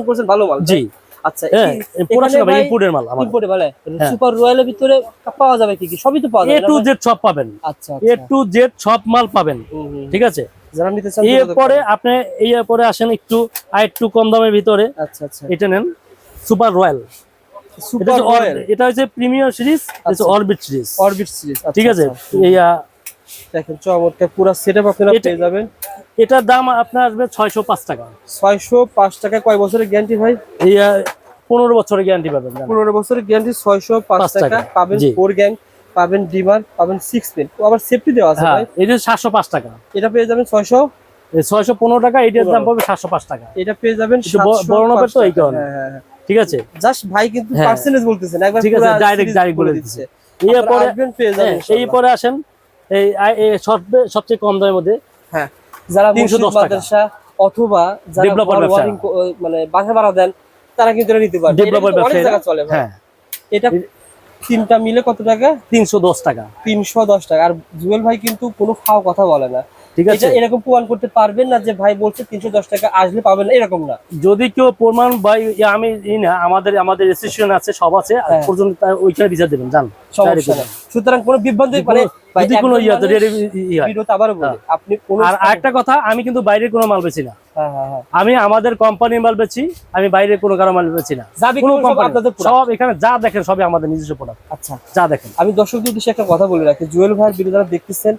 করছেন ভালো মাল জি। আচ্ছা হ্যাঁ ভাই ইম্পোর্টের মাল আমার ইম্পোর্টে হ্যাঁ। সুপার রয়্যালের ভিতরে পাওয়া যাবে কি কি? সবই তো পাওয়া যাবে না টু জেড সব পাবেন। আচ্ছা এ আচ্ছা। টু জেড সব মাল পাবেন। হুম, হুম। ঠিক আছে? যারা নিতে চান এরপরে করেন। আপনি এরপরে আসেন একটু আর একটু কম দামের ভিতরে। আচ্ছা আচ্ছা। এটা নেন সুপার রয়্যাল সুপার রয়্যাল এটা হচ্ছে প্রিমিয়ার সিরিজ এটা। অরবিট সিরিজ অরবিট সিরিজ ঠিক আছে। এই আহ, দেখেন চমৎকার। পুরো সেটআপ আপনারা পেয়ে যাবেন। এটার দাম আপনার আসবে ছয়শো পাঁচ টাকা। 605 টাকা কয় বছরের গ্যারান্টি ভাই? এই পনেরো বছরের গ্যারান্টি পাবেন পনেরো 15 বছরের গ্যারান্টি 605 পাঁচ টাকা। পাবেন ফোর গ্যাং পাবেন ডিমার পাবেন সিক্স পেন আবার সেফটি দেওয়া আছে হ্যাঁ ভাই। এটা সাতশো পাঁচ টাকা। এটা পেয়ে যাবেন 600 ছয়শো পনেরো টাকা এটার দাম পাবে সাতশো পাঁচ টাকা। এটা পেয়ে যাবেন একটু ব- 705 বড় মাপের তো এই কারণে। হ্যাঁ হ্যাঁ ঠিক আছে। জাস্ট ভাই কিন্তু। পার্সেন্টেজ বলতেছেন একবার ঠিক আছে, পুরা series direct বলে দিচ্ছে। এরপরে আপনারা আসবেন পেয়ে যাবেন এই পরে আসেন। এই সবচেয়ে কম দামের মধ্যে হ্যাঁ। যারা 310 মসজিদ টাকা। মাদ্রাসা অথবা যারা মানে বাসা ভাড়া দেন তারা কিন্তু নিতে জায়গায় চলে হ্যাঁ। এটা তিনটা মিলে কত টাকা? তিনশো দশ টাকা। তিনশো দশ টাকা। আর জুয়েল ভাই কিন্তু কোনো ফাও কথা বলে না। ঠিক আছে? এরকম প্রমাণ করতে পারবেন না যে ভাই বলছে তিনশো দশ টাকা আসলে পাবেন না এরকম না। যদি কেউ প্রমাণ আমি না আমাদের আমাদের রেজিস্ট্রেশন আছে সব আছে হ্যাঁ। পর্যন্ত ওইখানে বিচার দেবেন জান। সমস্যা নেই। সুতরাং কোনো বিভ্রান্তি মানে যদি কোনো একজন ইয়ে হয়। আপনি আর আরেকটা কথা আমি কিন্তু বাইরের কোনো মাল বেচি না। হ্যাঁ হ্যাঁ হ্যাঁ। আমি আমাদের কোম্পানির মাল বেচি আমি বাইরের কোনো কারও মাল বেচি না। কোনো সব কোম্পানি সব এখানে যা দেখেন সবই আমাদের নিজস্ব প্রোডাক্ট আচ্ছা। যা দেখেন। আমি দর্শকদের উদ্দেশ্যে একটা কথা বলে রাখি। জুয়েল ভাইয়ের ভিডিও যারা দেখতেছেন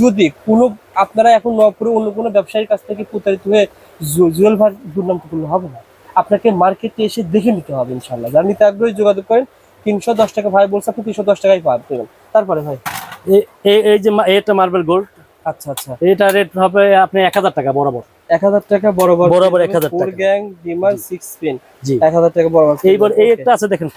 যদি কোনো আপনারা এখন নপুরে অন্য কোনো ব্যবসায়ীর কাছ থেকে প্রতারিত হয়ে জুয়েল ভাইয়ের দুর্নাম করলে হবে না। আপনাকে মার্কেটে এসে দেখে নিতে হবে ইনশাল্লাহ যারা নিতে আগ্রহী যোগাযোগ করেন তিনশো দশ টাকা ভাই বলছে আপনি তিনশো দশ টাকায় পাবেন। তারপরে ভাই? এই যে এটা মার্বেল গোল্ড। আচ্ছা আচ্ছা। এটা রেট হবে আপনি এক হাজার টাকা বরাবর। এক হাজার টাকা বরাবর বরাবর 1000 ফোর টাকা। গ্যাং ডিমার সিক্স পেন এক হাজার টাকা বরাবর এইবার এই একটা আছে দেখেন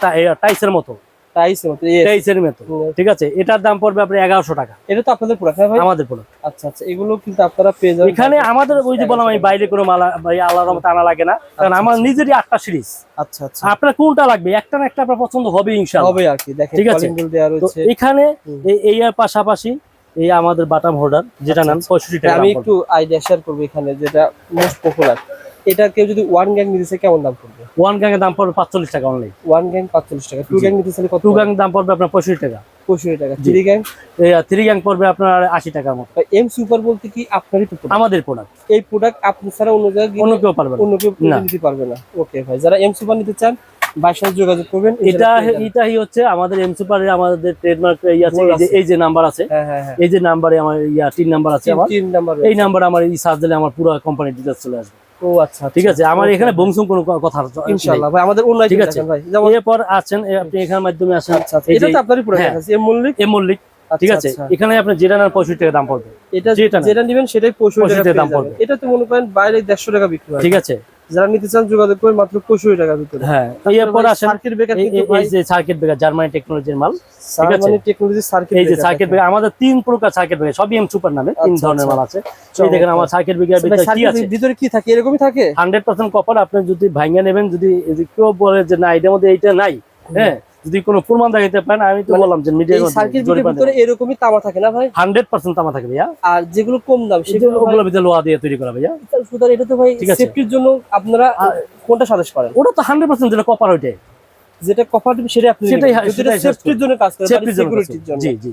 টাইসের মতো। টাইস মতো yes। টাইসের মতো। ঠিক আছে এটার দাম পড়বে আপনার এগারোশো টাকা। এটা তো আপনাদের পুরো হ্যাঁ আমাদের প্রোডাক্ট আচ্ছা আচ্ছা এগুলো কিন্তু আপনারা পেয়ে যাবেন। এখানে আমাদের ওই যে বললাম আমি বাইরে কোনো মালা আল্লাহর মতো আনা লাগে না। কারণ আমার নিজেরই আটটা সিরিজ। আচ্ছা আচ্ছা। আপনার কোনটা লাগবে? একটা না একটা আপনার পছন্দ হবে হবে আর কি দেখেন ঠিক আছে। এখানে এই- পাশাপাশি এই আমাদের বাটাম হোল্ডার যেটা আচ্ছা, নেন আচ্ছা। পঁয়ষট্টি টাকা আমি একটু আইডিয়া শেয়ার করব এখানে যেটা মোস্ট পপুলার এটা কেউ যদি ওয়ান গ্যাং নিতেছে কেমন দাম পড়বে? ওয়ান গ্যাং এর দাম পড়বে পাঁচচল্লিশ টাকা অনলি ওয়ান গ্যাং পাঁচচল্লিশ টাকা। টু। গ্যাং নিতেছে কত টু গ্যাং দাম পড়বে আপনার পঁয়ষট্টি টাকা। পঁয়ষট্টি টাকা। থ্রি গ্যাং থ্রি গ্যাং পড়বে আপনার আশি টাকার মতো। এম সুপার বলতে কি আপনারই তো আমাদের প্রোডাক্ট এই প্রোডাক্ট আপনি ছাড়া অন্য জায়গায় অন্য কেউ পারবে না। অন্য কেউ নিতে পারবে না। ওকে ভাই যারা এম সুপার নিতে চান সাথে যোগাযোগ করবেন এটা। এটাই হচ্ছে আমাদের এম সুপারের আমাদের ট্রেডমার্ক এই আছে এই যে- আছে। এই যে নাম্বার আছে। হ্যাঁ হ্যাঁ হ্যাঁ। এই যে নাম্বারে আমার ইয়া তিন নাম্বার আছে আমার। এই নাম্বারে আমার এই সার্চ দিলে আমার পুরো কোম্পানির ডিটেলস চলে আসবে। ও আচ্ছা ঠিক আছে আমার এখানে বংশুম কোনো কথা। ইনশাআল্লাহ ভাই আমাদের ঠিক আছে। ভাই। এরপর আছেন আপনি এখানের মাধ্যমে আসেন আচ্ছা আচ্ছা এটা তো আপনারই। আছে এম মল্লিক ঠিক আছে আচ্ছা, এখানে আপনি যেটা নেন পঁয়ষট্টি টাকা দাম পড়বে। এটা যেটা নেবেন সেটাই পঁয়ষট্টি টাকা দাম পড়বে। পড়বে। এটা তো মনে করেন বাইরে দেড়শো টাকা বিক্রি হয়। ঠিক আছে। যারা নিতে চান যোগাযোগ করে মাত্র পঁয়ষট্টি টাকার ভিতরে। হ্যাঁ এরপর আসেন সার্কিট ব্রেকার এই- কিন্তু এই- যে সার্কিট ব্রেকার জার্মানি টেকনোলজির মাল জার্মানি টেকনোলজি সার্কিট এই যে সার্কিট ব্রেকার আমাদের তিন প্রকার সার্কিট ব্রেকার সবই এম সুপার নামে তিন আচ্ছা, ধরনের আচ্ছা। মাল আছে। এই দেখেন আমার সার্কিট ব্রেকার ভিতরে কি আছে? ভিতরে কি থাকে? এরকমই থাকে? হান্ড্রেড পার্সেন্ট কপার আপনি যদি ভাঙিয়ে নেবেন যদি যদি কেউ বলে যে না এটার মধ্যে এইটা নাই হ্যাঁ? যদি কোনো প্রমাণ দেখাতে পারেন আমি তো মানে বললাম যে ব্রেকার ভিতরে এরকমই তামা থাকে না ভাই? হান্ড্রেড পার্সেন্ট তামা থাকে ভাইয়া। আর যেগুলো কম দাম সেগুলো ওগুলো ভিতরে লোহা দিয়ে তৈরি করা ভাইয়া। ভাই, সুতরাং এটা তো ভাই সেফটির জন্য আপনারা কোনটা সাজেস্ট করেন? ওটা তো হান্ড্রেড পার্সেন্ট যেটা কপার ওইটাই। যেটা কপার সেটাই আপনি সেটাই- সেফটির জন্য কাজ করে সিকিউরিটির জন্য জি জি।